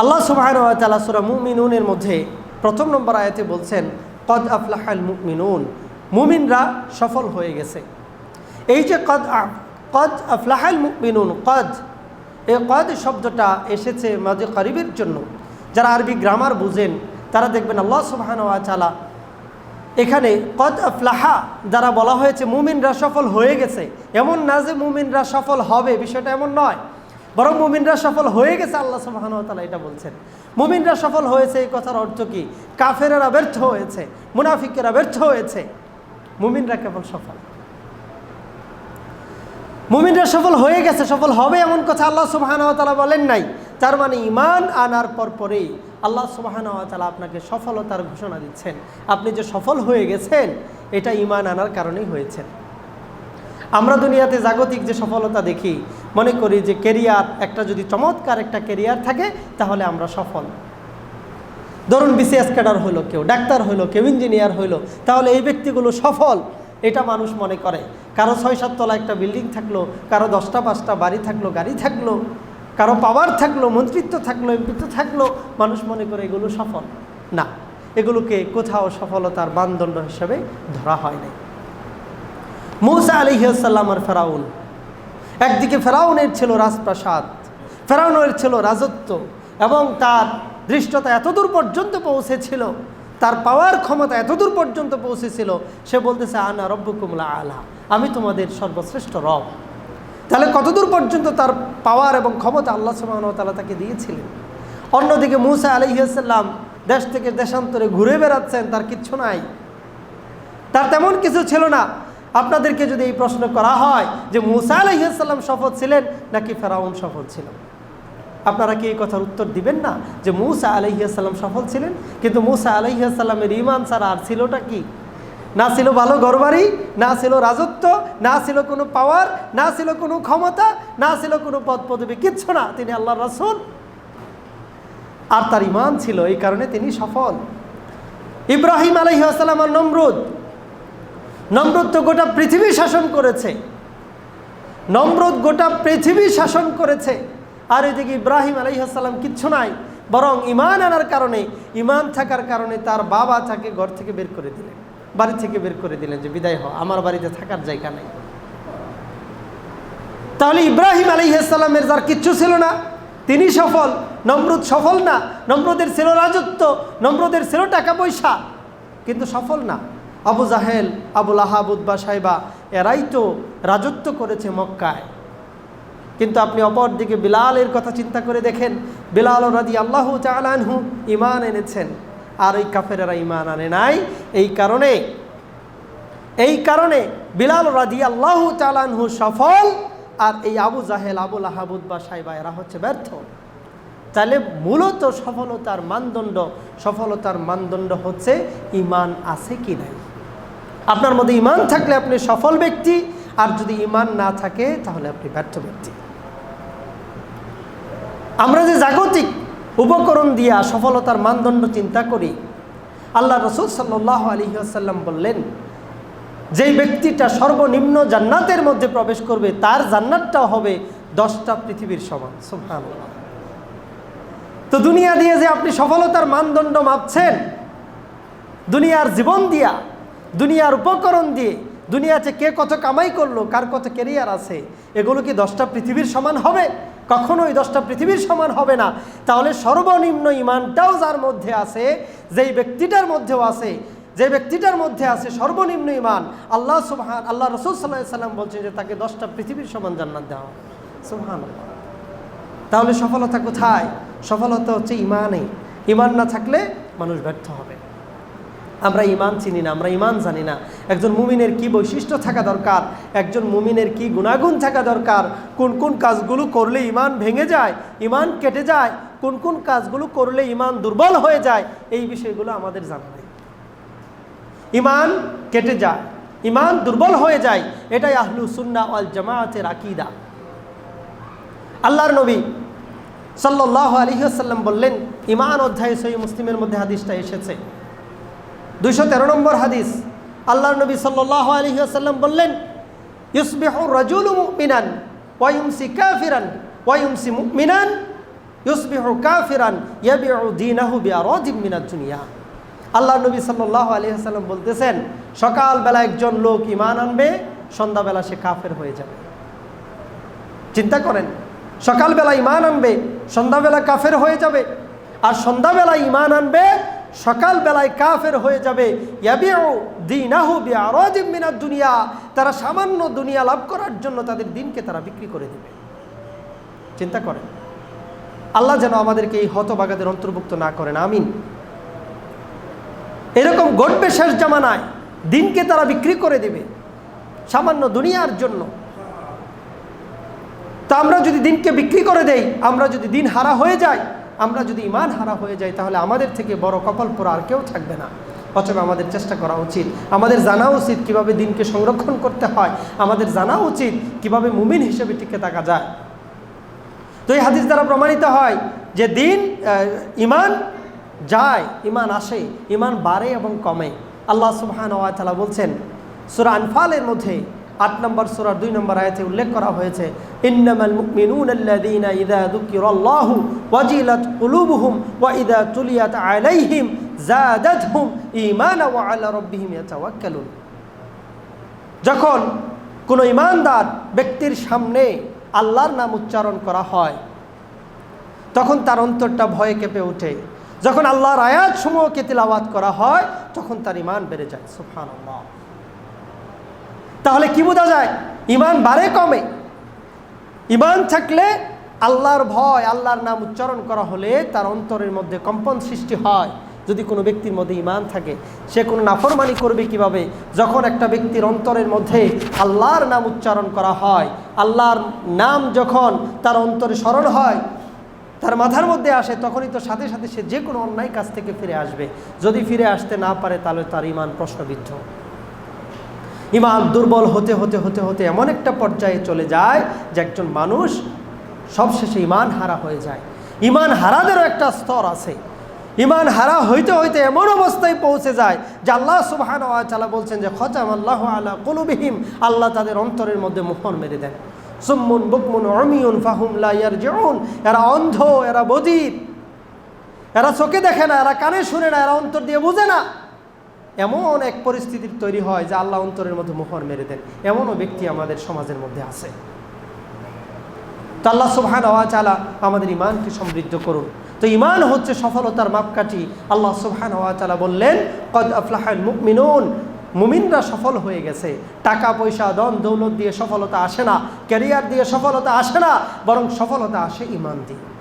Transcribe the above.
আল্লাহ সুবাহ সুরা মুমিনুনের মধ্যে প্রথম নম্বর আয়াতে বলছেন, কদ আফলাহাল মুমিনুন। মুমিনরা সফল হয়ে গেছে। এই যে কদ কদ আফলাহাল মুমিনুন, কদ, এই কদ শব্দটা এসেছে মাঝে করিবের জন্য। যারা আরবি গ্রামার বুঝেন, তারা দেখবেন আল্লাহ সুবাহান তালা এখানে কদ আফলাহা যারা বলা হয়েছে মুমিনরা সফল হয়ে গেছে। এমন না যে মুমিনরা সফল হবে, বিষয়টা এমন নয়। বরং মুমিনরা সফল হয়ে গেছে, আল্লাহ সুবাহানুতালা এটা বলছেন। মুমিনরা সফল হয়েছে, এই কথার অর্থ কি? কাফেরেরা ব্যর্থ হয়েছে, মুনাফিকেরা ব্যর্থ হয়েছে। মুমিনরা কেবল সফল। মুমিনরা সফল হয়ে গেছে, সফল হবে এমন কথা আল্লাহ সুবাহানতালা বলেন নাই। তার মানে ইমান আনার পর পরেই আল্লাহ সুবাহানতালা আপনাকে সফলতার ঘোষণা দিচ্ছেন। আপনি যে সফল হয়ে গেছেন, এটা ইমান আনার কারণেই হয়েছেন আমরা দুনিয়াতে জাগতিক যে সফলতা দেখি, মনে করি যে কেরিয়ার একটা যদি চমৎকার একটা কেরিয়ার থাকে, তাহলে আমরা সফল। ধরুন বিসিএস ক্যাডার হলো কেউ, ডাক্তার হলো কেউ ইঞ্জিনিয়ার হলো, তাহলে এই ব্যক্তিগুলো সফল, এটা মানুষ মনে করে। কারও ছয় সাততলা একটা বিল্ডিং থাকল, কারও দশটা, পাঁচটা বাড়ি থাকল, গাড়ি থাকল, কারও পাওয়ার থাকল, মন্ত্রিত্ব থাকল এমপিত্ব থাকল, মানুষ মনে করে এগুলো সফল। না, এগুলোকে কোথাও সফলতার মানদণ্ড হিসেবে ধরা হয় নাই। মৌসা আলিহাসাল্লামার ফেরাউন। একদিকে ফেরাউনের ছিল রাজপ্রাসাদ, ফেরাউনের ছিল রাজত্ব এবং তার দৃষ্টতা এতদূর পর্যন্ত পৌঁছেছিল, তার পাওয়ার ক্ষমতা এতদূর পর্যন্ত পৌঁছেছিল, সে বলতেছে, আনা রব্বকুমলা আলা আমি তোমাদের সর্বশ্রেষ্ঠ রব। তাহলে কতদূর পর্যন্ত তার পাওয়ার এবং ক্ষমতা আল্লাহ সুবাহতালা তাকে দিয়েছিলেন? অন্যদিকে মুসা আলিহাসাল্লাম দেশ থেকে দেশান্তরে ঘুরে বেড়াচ্ছেন, তার কিচ্ছু নাই। তার তেমন কিছু ছিল না। আপনাদেরকে যদি এই প্রশ্ন করা হয় যে মুসা আলহিহাসাল্লাম সফল ছিলেন নাকি ফেরাউন সফল ছিল? আপনারা কি এই কথার উত্তর দিবেন না যে মুসা আলহিহাসাল্লাম সফল ছিলেন? কিন্তু মুসা আলহিহাসাল্লামের ইমান ছাড়া আর ছিলটা কি? না ছিল ভালো ঘরবাড়ি, না ছিল রাজত্ব, না ছিল কোনো পাওয়ার না ছিল কোনো ক্ষমতা, না ছিল কোনো পদ পদবী কিচ্ছু না। তিনি আল্লাহ রসুল। আর তার ইমান ছিল এই কারণে তিনি সফল। ইব্রাহিম আলহিহাসাল্লাম আর নমরুদ নমরুদ তো গোটা পৃথিবী শাসন করেছে। নমরুদ গোটা পৃথিবী শাসন করেছে। আর এদিকে ইব্রাহিম আলাইহাসাল্লাম কিচ্ছু নাই, বরং ইমান আনার কারণে ইমান থাকার কারণে তার বাবা তাকে ঘর থেকে বের করে দিলেন। বাড়ি থেকে বের করে দিলেন যে, বিদায় হ আমার বাড়িতে থাকার জায়গা নেই। তাহলে ইব্রাহিম আলাইহাসাল্লামের যার কিচ্ছু ছিল না, তিনি সফল নমরুদ সফল না, নম্রদের ছিল রাজত্ব, নম্রদের ছিল টাকা পয়সা, কিন্তু সফল না। আবু জাহেল আবুল আহাবুদ বা সাহেবা এরাই তো রাজত্ব করেছে মক্কায়। কিন্তু আপনি অপর দিকে বিলালের কথা চিন্তা করে দেখেন, বিলাল রাদি আল্লাহ চালানহু ইমান এনেছেন। আর ওই কাফেরেরা ইমান আনে নাই, এই কারণে এই কারণে বিলাল রাদি আল্লাহ চালানহু সফল, আর এই আবু জাহেল আবুল আহাবুদ বা সাহেবা এরা হচ্ছে ব্যর্থ। তাহলে মূলত সফলতার মানদণ্ড সফলতার মানদণ্ড হচ্ছে ইমান আছে কি নাই? আপনার মধ্যে ইমান থাকলে আপনি সফল ব্যক্তি, আর যদি ইমান না থাকে, তাহলে আপনি ব্যর্থ ব্যক্তি। আমরা যে জাগতিক উপকরণ দিয়া সফলতার মানদণ্ড চিন্তা করি, আল্লাহ রসুল সাল্লাহ আলী আসাল্লাম বললেন, যেই ব্যক্তিটা সর্বনিম্ন জান্নাতের মধ্যে প্রবেশ করবে, তার জান্নাতটাও হবে দশটা পৃথিবীর সমান। সুবহানাল্লাহ। তো দুনিয়া দিয়ে যে আপনি সফলতার মানদণ্ড মাপছেন, দুনিয়ার জীবন দিয়া দুনিয়ার উপকরণ দিয়ে। দুনিয়াতে কে কত কামাই করল, কার কত কেরিয়ার আছে, এগুলো কি দশটা পৃথিবীর সমান হবে? কখনোই দশটা পৃথিবীর সমান হবে না। তাহলে সর্বনিম্ন ইমানটাও যার মধ্যে আছে, যেই ব্যক্তিটার মধ্যেও আছে যে ব্যক্তিটার মধ্যে আছে সর্বনিম্ন ইমান, আল্লাহ সুবহান, আল্লাহ রসুল সাল্লাহ সাল্লাম বলছে যে তাকে দশটা পৃথিবীর সমান জান্নাত দেওয়া সুবহান তাহলে সফলতা কোথায়? সফলতা হচ্ছে ইমানে ইমান না থাকলে মানুষ ব্যর্থ হবে। আমরা ইমান চিনি না, আমরা ইমান জানি না। একজন মুমিনের কি বৈশিষ্ট্য থাকা দরকার? একজন মুমিনের কি গুণাগুণ থাকা দরকার? কোন কোন কাজগুলো করলে ইমান ভেঙে যায়, ইমান কেটে যায়? কোন কোন কাজগুলো করলে ইমান দুর্বল হয়ে যায়? এই বিষয়গুলো আমাদের জানা নেই। ইমান কেটে যায়, ইমান দুর্বল হয়ে যায়। এটাই আহলু সুন্না আল জামায়াতের আকিদা। আল্লাহর নবী সাল্লাহ আলহিহাসাল্লাম বললেন, ইমান অধ্যায় সই মুসলিমের মধ্যে হাদিসটা এসেছে। দুইশো তেরো নম্বর হাদিস। আল্লাহর নবী সাল্লাহ আলহিহাসাল্লাম বললেন, ইউসবিহ রাজুল মুমিনান ওয়াইমসি কাফিরান ওয়াইমসি মুমিনান, ইউসবিহু কাফিরান ইয়াবিউ দীনাহু বিআরাদিম আল্লাহ নবী সাল্লাল্লাহু আলাইহি সাল্লাম বলতেছেন সকালবেলা একজন লোক ইমান আনবে, সন্ধ্যাবেলা সে কাফের হয়ে যাবে। চিন্তা করেন, সকালবেলা ইমান আনবে, সন্ধ্যাবেলা কাফের হয়ে যাবে, আর সন্ধ্যাবেলা ইমান আনবে সকালবেলায় কাফের হয়ে যাবে। দুনিয়া। তারা সামান্য দুনিয়া লাভ করার জন্য তাদের দিনকে তারা বিক্রি করে দেবে। চিন্তা করেন। আল্লাহ যেন আমাদেরকে এই হতবাগাদের অন্তর্ভুক্ত না করেন। আমিন। এরকম ঘটবে শেষ জামানায়। দিনকে তারা বিক্রি করে দেবে। সামান্য দুনিয়ার জন্য। তা আমরা যদি দিনকে বিক্রি করে দেই, আমরা যদি দিন হারা হয়ে যাই আমরা যদি ইমান হারা হয়ে যাই, তাহলে আমাদের থেকে বড় কপাল পোড়া আর কেউ থাকবে না। অথবা আমাদের চেষ্টা করা উচিত। আমাদের জানা উচিত কীভাবে দিনকে সংরক্ষণ করতে হয়। আমাদের জানা উচিত কীভাবে মুমিন হিসেবে টিকে থাকা যায়। তো এই হাদিস দ্বারা প্রমাণিত হয় যে দিন ইমান যায় ইমান আসে ইমান বাড়ে এবং কমে। আল্লাহ সুবহান ওয়াতালা বলছেন, সুরা আনফালের মধ্যে আট নম্বর সুরার দুই নম্বর আয়াতে উল্লেখ করা হয়েছে, ইন্নামাল মুমিনুন আল্লাযীনা ইযা যুকিরাল্লাহু ওয়াজিলাত কুলুবুহুম ওয়া ইযা তুলিয়াত আলাইহিম যাদাতহুম ঈমানা ওয়া আলা রাব্বিহিম ইয়াতাওয়াক্কালুন। যখন কোনো ইমানদার ব্যক্তির সামনে আল্লাহর নাম উচ্চারণ করা হয়, তখন তার অন্তরটা ভয়ে কেঁপে ওঠে। যখন আল্লাহর আয়াত সমূহকে তিলাওয়াত করা হয়, তখন তার ইমান বেড়ে যায়। সুফান তাহলে কি বোঝা যায়? ইমান বাড়ে কমে। ইমান থাকলে আল্লাহর ভয়, আল্লাহর নাম উচ্চারণ করা হলে তার অন্তরের মধ্যে কম্পন সৃষ্টি হয়। যদি কোনো ব্যক্তির মধ্যে ইমান থাকে, সে কোনো নাফরমানি করবে কীভাবে? যখন একটা ব্যক্তির অন্তরের মধ্যে আল্লাহর নাম উচ্চারণ করা হয়, আল্লাহর নাম যখন তার অন্তরে স্মরণ হয়, তার মাথার মধ্যে আসে, তখনই তো সাথে সাথে সে যে কোনো অন্যায় কাজ থেকে ফিরে আসবে। যদি ফিরে আসতে না পারে, তাহলে তার ইমান প্রশ্নবিদ্ধ। ইমান দুর্বল হতে হতে হতে হতে এমন একটা পর্যায়ে চলে যায় যে একজন মানুষ সবশেষে ইমান হারা হয়ে যায়। ইমান হারাদেরও একটা স্তর আছে। ইমান হারা হইতে হইতে এমন অবস্থায় পৌঁছে যায় যে আল্লাহ সুবাহান বলছেন যে খচাম আল্লাহ আল্লাহ কলুবিহীম আল্লাহ তাদের অন্তরের মধ্যে মোহর মেরে দেন। সুম্মুন বুকমুন অমিউন ফাহুম লাইয়ার জেউন এরা অন্ধ, এরা বদির এরা চোখে দেখে না, এরা কানে শুনে না, এরা অন্তর দিয়ে বুঝে না। এমন এক পরিস্থিতির তৈরি হয় যে আল্লাহ অন্তরের মধ্যে মোহর মেরে দেন। এমনও ব্যক্তি আমাদের সমাজের মধ্যে আছে। তো আল্লাহ সুবহান চালা আমাদের ইমানকে সমৃদ্ধ করুন। তো ইমান হচ্ছে সফলতার মাপকাঠি। আল্লাহ সুবহান চালা বললেন, কদ আফলাহাল মুকমিনুন মুমিনরা সফল হয়ে গেছে। টাকা, পয়সা দন দৌলত দিয়ে সফলতা আসে না। ক্যারিয়ার দিয়ে সফলতা আসে না, বরং সফলতা আসে ইমান দিয়ে।